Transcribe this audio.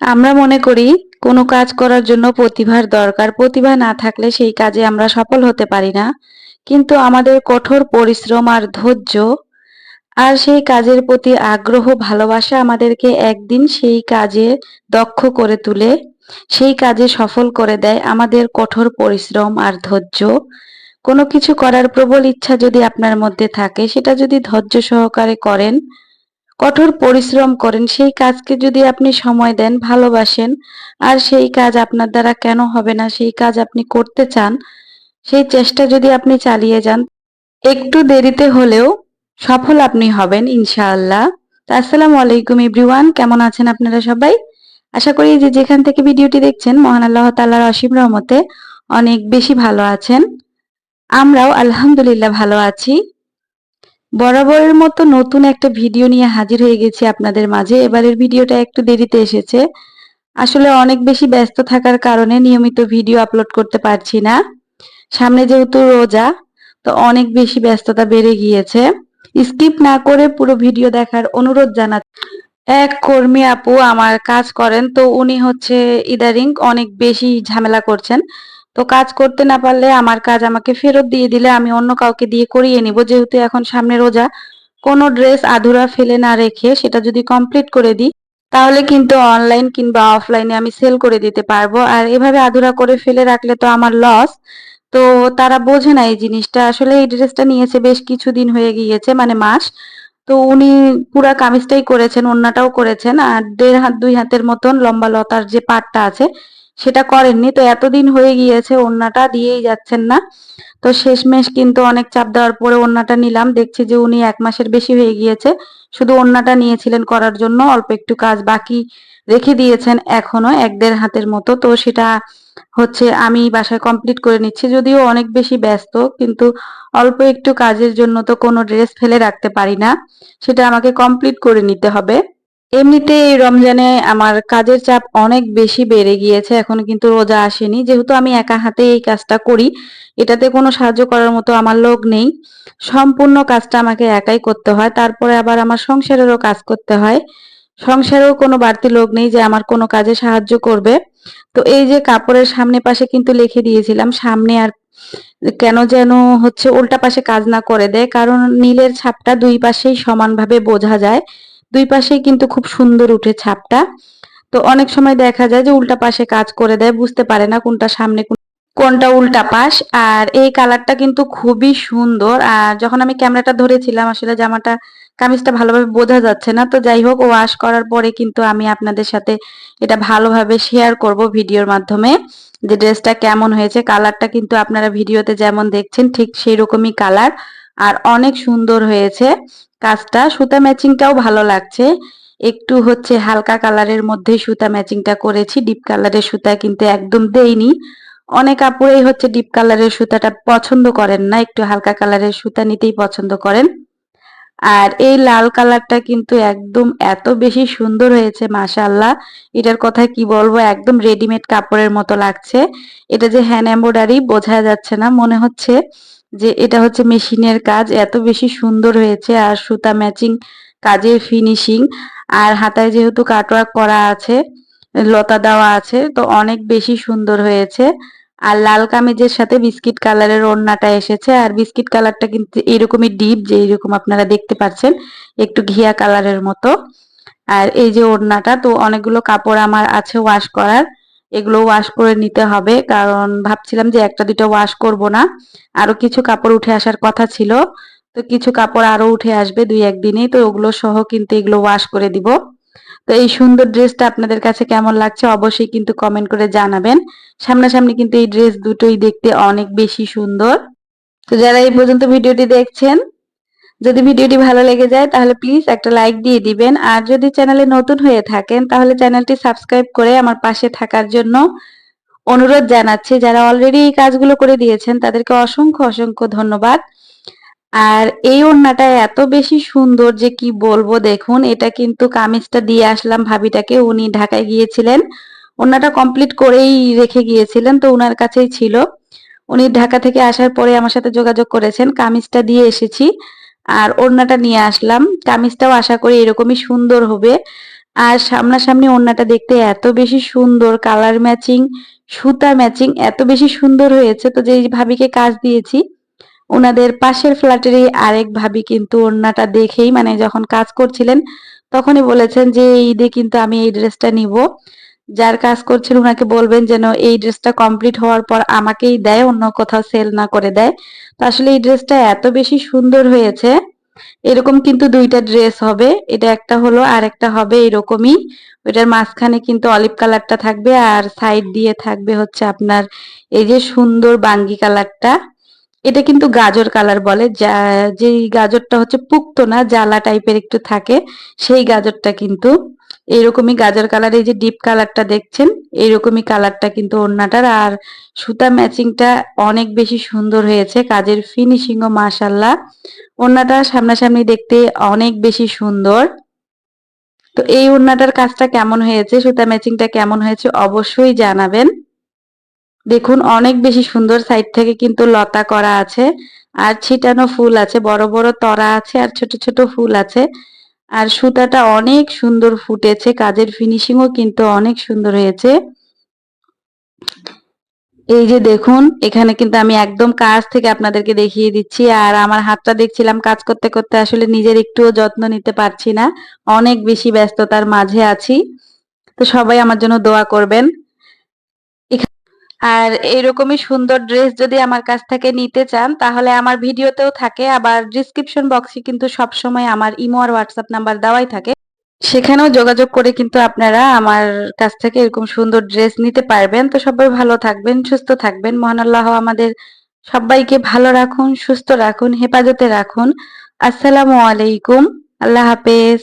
আমরা মনে করি, কোনো কাজ করার জন্য প্রতিভার দরকার। প্রতিভা না থাকলে সেই কাজে আমরা সফল হতে পারি না। কিন্তু আমাদের কঠোর পরিশ্রম আর ধৈর্য আর সেই কাজের প্রতি আগ্রহ, ভালোবাসা আমাদেরকে একদিন সেই কাজে দক্ষ করে তুলে, সেই কাজে সফল করে দেয় আমাদের কঠোর পরিশ্রম আর ধৈর্য। কোনো কিছু করার প্রবল ইচ্ছা যদি আপনার মধ্যে থাকে, সেটা যদি ধৈর্য সহকারে করেন কঠোর পরিশ্রম করেন, সেই কাজকে যদি আপনি সময় দেন, ভালোবাসেন, আর সেই কাজ আপনার দ্বারা কেন হবে না, সেই কাজ আপনি করতে চান, সেই চেষ্টা যদি আপনি চালিয়ে যান, একটু দেরিতে হলেও সফল আপনি হবেন, ইনশাআল্লাহ। আসসালামু আলাইকুম এভরিওয়ান, কেমন আছেন আপনারা সবাই? আশা করি যে যেখান থেকে ভিডিওটি দেখছেন, মহান আল্লাহ তাআলার অসীম রহমতে অনেক বেশি ভালো আছেন। আমরাও আলহামদুলিল্লাহ ভালো আছি। বরাবরের মতো নতুন একটা ভিডিও নিয়ে হাজির হয়ে গেছি আপনাদের মাঝে। এবারের ভিডিওটা একটু দেরিতে এসেছে। আসলে অনেক বেশি ব্যস্ত থাকার কারণে নিয়মিত ভিডিও আপলোড করতে পারছি না। সামনে যেহেতু রোজা, তো অনেক বেশি ব্যস্ততা বেড়ে গিয়েছে। স্কিপ না করে পুরো ভিডিও দেখার অনুরোধ জানা এক কর্মী আপু আমার কাজ করেন, তো উনি হচ্ছে ইদারিং অনেক বেশি ঝামেলা করছেন। তো কাজ করতে না পারলে আমার কাজ আমাকে ফেরত দিয়ে দিলে আমি অন্য কাউকে দিয়ে করিয়ে নিব, যেহেতু এখন সামনে রোজা। কোনো ড্রেস আধুরা ফেলে না রেখে সেটা যদি কমপ্লিট করে দিই, তাহলে কিন্তু অনলাইন কিংবা অফলাইনে আমি সেল করে দিতে পারব। আর এভাবে আধুরা করে ফেলে রাখলে তো আমার লস তো তারা বোঝে না এই জিনিসটা। আসলে এই ড্রেসটা নিয়েছে বেশ কিছুদিন হয়ে গিয়েছে মানে মাস। তো উনি পুরা কামিজটাই করেছেন, ওন্নাটাও করেছেন। আর দেড় হাত, দুই হাতের মতন লম্বা লতার যে পাটটা আছে সেটা করেননি। তো এতদিন হয়ে গিয়েছে ওন্নাটা দিয়েই যাচ্ছেন না। তো শেষমেশ কিন্তু অনেক চাপ দেওয়ার পরে ওন্নাটা নিলাম। দেখছি যে উনি এক মাসের বেশি হয়ে গিয়েছে। শুধু ওন্নাটা নিয়েছিলেন করার জন্য, অল্প একটু কাজ বাকি রেখে দিয়েছেন এখনও এক দেড় হাতের মতো। তো সেটা হচ্ছে আমি বাসায় কমপ্লিট করে নিচ্ছি। যদিও অনেক বেশি ব্যস্ত, কিন্তু অল্প একটু কাজের জন্য তো কোনো ড্রেস ফেলে রাখতে পারি না। সেটা আমাকে কমপ্লিট করে নিতে হবে। এমনিতে এই রমজানে আমার কাজের চাপ অনেক বেশি বেড়ে গিয়েছে, এখন কিন্তু রোজা আসেনি। যেহেতু আমি একা হাতে এই কাজটা করি, এটাতে কোনো সাহায্য করার মতো আমার লোক নেই। সম্পূর্ণ কাজটা আমাকে একাই করতে হয়, তারপরে আবার আমার সংসারেরও কাজ করতে হয়। সংসারেও কোনো বাড়তি লোক নেই যে আমার কোনো কাজে সাহায্য করবে। তো এই যে কাপড়ের সামনে পাশে কিন্তু লিখে দিয়েছিলাম, সামনে আর কেন যেন হচ্ছে উল্টা পাশে কাজ না করে দেয়, কারণ নীলের ছাপটা দুই পাশেই সমানভাবে বোঝা যায়। দুই পাশেই কিন্তু খুব সুন্দর উঠে ছাপটা। তো অনেক সময় দেখা যায় যে উল্টা পাশে কাজ করে দেয়, বুঝতে পারে না কোনটা সামনে কোনটা উল্টা পাশ। আর এই কালারটা কিন্তু খুবই সুন্দর। আর যখন আমি ক্যামেরাটা ধরেছিলাম, আসলে জামাটা, কামিজটা ভালোভাবে বোঝা যাচ্ছে না। তো যাই হোক ওয়াশ করার পরে কিন্তু আমি আপনাদের সাথে এটা ভালোভাবে শেয়ার করব ভিডিওর মাধ্যমে যে ড্রেসটা কেমন হয়েছে। কালারটা কিন্তু আপনারা ভিডিওতে যেমন দেখছেন, ঠিক সেই রকমই কালার আর অনেক সুন্দর হয়েছে। কাজটা সুতা ম্যাচিংটাও ভালো লাগছে। একটু হচ্ছে হালকা কালারের মধ্যে সুতা ম্যাচিংটা করেছি। ডিপ কালারের সুতা কিন্তু একদম দেইনি। অনেক আপুরেই হচ্ছে ডিপ কালারের সুতাটা পছন্দ করেন না। একটু হালকা কালারের সুতা নিতেই পছন্দ করেন। আর এই লাল কালারটা কিন্তু একদম এত বেশি সুন্দর হয়েছে মাশাল্লাহ এটার কথা কি বলব? একদম রেডিমেড কাপড়ের মতো লাগছে। এটা যে হ্যান্ড এম্ব্রয়ডারি বোঝা যাচ্ছে না, মনে হচ্ছে যে এটা হচ্ছে মেশিনের কাজ, এত বেশি সুন্দর হয়েছে। আর সুতা ম্যাচিং কাজের ফিনিশিং, আর হাতায় যেহেতু কাটওয়ার্ক করা আছে, লতা দেওয়া আছে, তো অনেক বেশি সুন্দর হয়েছে। আর লাল কামিজের সাথে বিস্কিট কালারের ওড়নাটা এসেছে, আর বিস্কিট কালারটা কিন্তু এরকমই ডিপ, যে এরকম আপনারা দেখতে পাচ্ছেন, একটু ঘিয়া কালারের মতো। আর এই যে ওড়নাটা, তো অনেকগুলো কাপড় আমার আছে ওয়াশ করার। এগুলো ওয়াশ করে নিতে হবে। কারণ ভাবছিলাম যে একটা দুটো ওয়াশ করব না। আরও কিছু কাপড় উঠে আসার কথা ছিল। তো কিছু কাপড় আরও উঠে আসবে দুই একদিনেই। তো ওগুলো সহ কিন্তু এগুলো ওয়াশ করে দিব। তো এই সুন্দর ড্রেসটা আপনাদের কাছে কেমন লাগছে অবশ্যই কিন্তু কমেন্ট করে জানাবেন। সামনাসামনি কিন্তু এই ড্রেস দুটোই দেখতে অনেক বেশি সুন্দর। তো যারা এই পর্যন্ত ভিডিওটি দেখছেন যদি ভিডিওটি ভালো লেগে যায়, তাহলে প্লিজ একটা লাইক দিয়ে দিবেন। আর যদি চ্যানেলে নতুন হয়ে থাকেন, তাহলে চ্যানেলটি সাবস্ক্রাইব করে আমার পাশে থাকার জন্য অনুরোধ জানাচ্ছি। যারা অলরেডি এই কাজগুলো করে দিয়েছেন, তাদেরকে অসংখ্য অসংখ্য ধন্যবাদ। আর এই ওড়নাটা এত বেশি সুন্দর যে কি বলব, দেখুন, এটা কিন্তু কামিজটা দিয়ে আসলাম ভাবিটাকে। উনি ঢাকায় গিয়েছিলেন। ওড়নাটা কমপ্লিট করেই রেখে গিয়েছিলেন, তো ওনার কাছেই ছিল। উনি ঢাকা থেকে আসার পরে আমার সাথে যোগাযোগ করেছেন। কামিজটা দিয়ে এসেছি। আর ওড়নাটা নিয়ে আসলাম। কামিজটাও আশা করি এরকমই সুন্দর হবে। আর সামনাসামনি ওড়নাটা দেখতে এত বেশি সুন্দর কালার ম্যাচিং সুতা ম্যাচিং এত বেশি সুন্দর হয়েছে। তো যে ভাবিকে কাজ দিয়েছি, ওনাদের পাশের ফ্ল্যাটেরই আরেক ভাবি কিন্তু ওড়নাটা দেখেই মানে যখন কাজ করছিলেন, তখনই বলেছেন যে ঈদে কিন্তু আমি এই ড্রেসটা নিব। যার কাজ করছেন ওনাকে বলবেন যেন এই ড্রেসটা কমপ্লিট হওয়ার পর আমাকেই দেয়, অন্য কোথাও সেল না করে দেয়। তো আসলে এই ড্রেসটা এত বেশি সুন্দর হয়েছে। এরকম কিন্তু দুইটা ড্রেস হবে। এটা একটা হলো আর একটা হবে এরকমই। ওইটার মাঝখানে কিন্তু অলিভ কালারটা থাকবে আর সাইড দিয়ে থাকবে হচ্ছে আপনার এই যে সুন্দর বাঙ্গি কালারটা এটা কিন্তু গাজর কালার বলে, যা, যেই গাজরটা হচ্ছে পুক্ত না, জ্বালা টাইপের একটু থাকে, সেই গাজরটা কিন্তু এরকমই গাজর কালার এই যে ডিপ কালারটা দেখছেন এইরকমই কালারটা কিন্তু ওড়নাটার। আর সুতা ম্যাচিংটা অনেক বেশি সুন্দর হয়েছে, কাজের ফিনিশিং ফিনিশিংও মাশাল্লাহ ওড়নাটা সামনাসামনি দেখতে অনেক বেশি সুন্দর। তো এই ওড়নাটার কাজটা কেমন হয়েছে, সুতা ম্যাচিংটা কেমন হয়েছে, অবশ্যই জানাবেন। দেখুন, অনেক বেশি সুন্দর সাইড থেকে কিন্তু লতা করা আছে আর ছিটানো ফুল আছে, বড় বড় তরা আছে আর ছোট ছোট ফুল আছে। আর সুতাটা অনেক সুন্দর ফুটেছে, কাজের ফিনিশিংও কিন্তু অনেক সুন্দর হয়েছে। এই যে দেখুন, এখানে কিন্তু আমি একদম কাজ থেকে আপনাদেরকে দেখিয়ে দিচ্ছি আর আমার হাতটা দেখছিলাম কাজ করতে করতে আসলে নিজের একটুও যত্ন নিতে পারছি না, অনেক বেশি ব্যস্ততার মাঝে আছি। তো সবাই আমার জন্য দোয়া করবেন। আর এইরকমই সুন্দর ড্রেস যদি আমার কাছ থেকে নিতে চান, তাহলে আমার ভিডিওতেও থাকে, আবার ডিসক্রিপশন বক্সে কিন্তু সবসময় আমার ইমো আর হোয়াটসঅ্যাপ নাম্বার দেওয়াই থাকে। সেখানেও যোগাযোগ করে কিন্তু আপনারা আমার কাছ থেকে এরকম সুন্দর ড্রেস নিতে পারবেন। তো সবাই ভালো থাকবেন, সুস্থ থাকবেন। মহান আল্লাহ আমাদের সবাইকে ভালো রাখুন, সুস্থ রাখুন, হেফাজতে রাখুন। আসসালামু আলাইকুম। আল্লাহ হাফেজ।